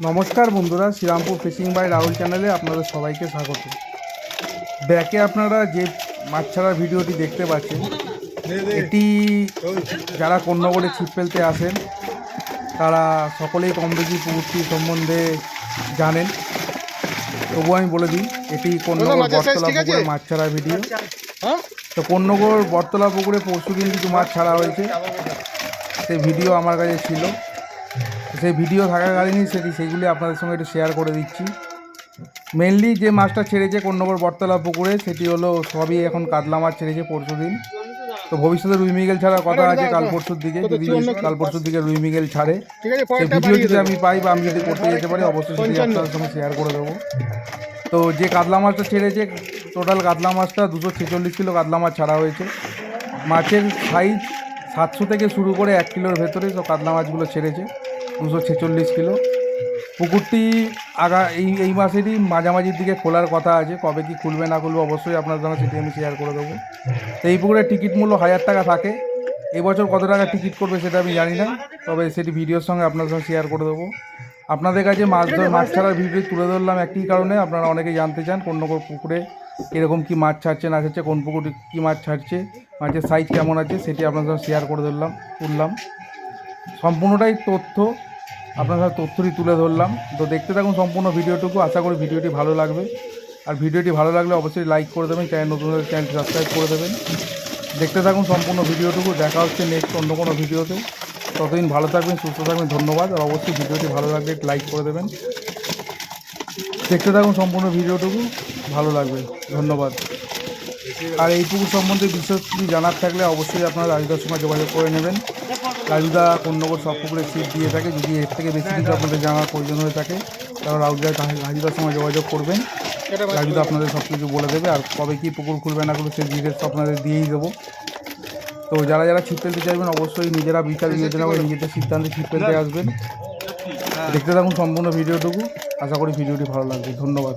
নমস্কার বন্ধুরা Serampore fishing by Rahul চ্যানেলে আপনাদের সবাইকে স্বাগত। ব্যাকে আপনারা যে মাছ ছাড়ার ভিডিওটি দেখতে পাচ্ছেন এটি যারা কন্যাগড়ে ছিপ ফেলতে আসেন তারা সকলেই কম বেশি পুকুরটি সম্বন্ধে জানেন। তবু আমি বলে দিই এটি কন্যাগড় বটতলা? পুকুরের মাছ ছাড়ার ভিডিও। হ্যাঁ? তো কন্যগড় বটতলা পুকুরে পরশু দিন কিছু মাছ ছাড়া হয়েছে। সেই ভিডিও আমার কাছে ছিল। সেই ভিডিও থাকাকালীনই সেটি সেগুলি আপনাদের সঙ্গে একটু শেয়ার করে দিচ্ছি। মেনলি যে মাছটা ছেড়েছে কন্যগড় বটতলা পুকুরে সেটি হলো সবই এখন কাতলা মাছ ছেড়েছে পরশু দিন তো ভবিষ্যতে রুই মিগেল ছাড়ার কথা আছে কাল পরশুর দিকে যদি কাল পরশুর দিকে রুই মিগেল ছাড়ে। সেই ভিডিও যদি আমি পাই বা আমি যদি করতে যেতে পারি অবশ্যই সেটি। আপনাদের সঙ্গে শেয়ার করে দেবো। তো যে কাতলা মাছটা ছেড়েছে টোটাল কাতলা মাছটা দুশো ছেচল্লিশ কিলো কাতলা মাছ ছাড়া হয়েছে। মাছের সাইজ সাতশো থেকে শুরু করে এক কিলোর ভেতরে তো কাতলা মাছগুলো ছেড়েছে। দুশো ছেচল্লিশ কিলো। পুকুরটি আগা, এই এই মাসেরই মাঝামাঝির দিকে খোলার কথা আছে, কবে কি খুলবে না খুলবে অবশ্যই আপনার সঙ্গে সেটি আমি শেয়ার করে দেবো। তো এই পুকুরের টিকিট মূল্য হাজার টাকা থাকে। এবছর কত টাকা টিকিট করবে সেটা আমি জানি না, তবে সেটি ভিডিওর সঙ্গে আপনার সঙ্গে শেয়ার করে দেবো। আপনাদের কাছে মাছ ধর মাছ ছাড়ার ভিডিও তুলে ধরলাম একটি কারণে, আপনারা অনেকেই জানতে চান কোন কোন পুকুরে কীরকম কী মাছ ছাড়ছে, না ছাড়ছে, কোন পুকুরে কী মাছ ছাড়ছে, মাছের সাইজ কেমন আছে, সেটি আপনার সঙ্গে শেয়ার করে ধরলাম, তুললাম। সম্পূর্ণটাই তথ্য। আপনার তথ্যটি তুলে ধরলাম। তো দেখতে থাকুন সম্পূর্ণ ভিডিওটুকু। আশা করি ভিডিওটি ভালো লাগবে। আর ভিডিওটি ভালো লাগলে অবশ্যই লাইক করে দেবেন চ্যানেল নতুন চ্যানেলটি সাবস্ক্রাইব করে দেবেন। দেখতে থাকুন সম্পূর্ণ ভিডিওটুকু। দেখা হচ্ছে নেক্সট অন্য কোনো ভিডিওতে। ততদিন ভালো থাকবেন, সুস্থ থাকবেন, ধন্যবাদ। আর অবশ্যই ভিডিওটি ভালো লাগলে লাইক করে দেবেন। দেখতে থাকুন সম্পূর্ণ ভিডিওটুকু। ভালো লাগবে। ধন্যবাদ। আর এই পুকুর সম্বন্ধে বিশেষ কিছু জানার থাকলে অবশ্যই আপনারা রাজুদার সঙ্গে যোগাযোগ করে নেবেন। রাজুদা কন্যগর সব পুকুরে সিট দিয়ে থাকে, যদি এর থেকে বেশি কিছু আপনাদের জানার প্রয়োজন হয়ে থাকে, তাহলে রাজুদার রাজুদার সঙ্গে যোগাযোগ করবেন। রাজুদা আপনাদের সব কিছু বলে দেবে, আর কবে কি পুকুর খুলবে না খুলবে সেই ডিটেলস আপনাদের দিয়েই দেবো। তো যারা যারা ছিপ ফেলতে চাইবেন, অবশ্যই নিজেরা বিচার বিবেচনা করে নিজেদের সিদ্ধান্তে ছিপ ফেলতে আসবেন। দেখতে থাকুন সম্পূর্ণ ভিডিওটুকু। আশা করি ভিডিওটি ভালো লাগবে। ধন্যবাদ।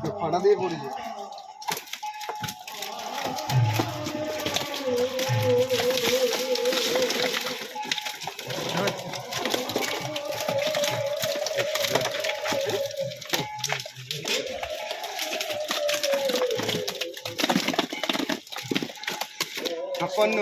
দে ফাটা দিয়ে পড়েছে ছাপ্পান্ন।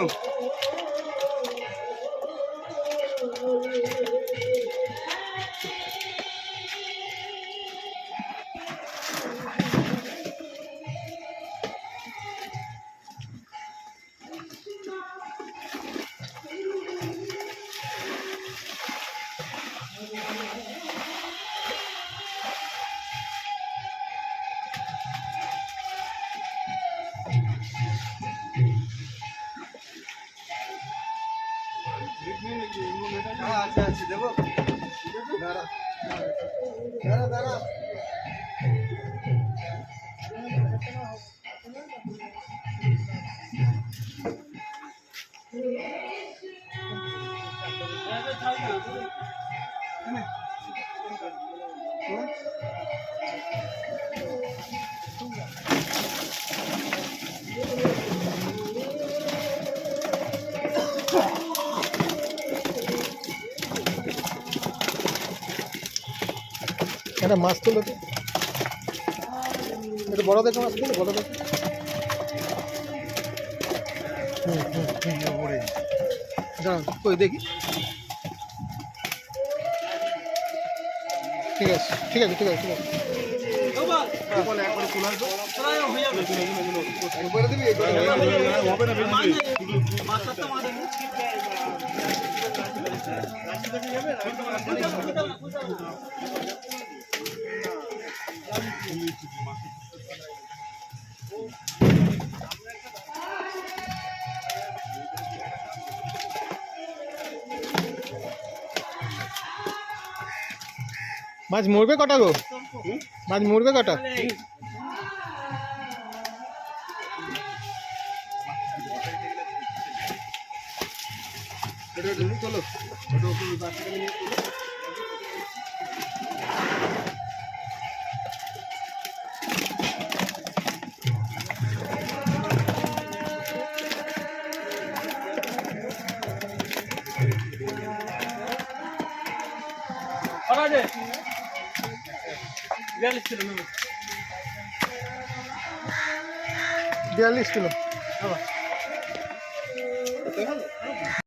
আছে দেবো। দাঁড়া দাঁড়া দাঁড়া। একটা মাছ তুলো তো একটু বড় দেখে মাছ তুলো বড় দেখে। হুম হুম হুম পড়ে দাঁড়ান কই দেখি। ঠিক আছে ঠিক আছে ঠিক আছে ঠিক আছে। মাছ মরবে কটা গো? মাছ মরবে কটা? বিয়াল্লিশ কিলো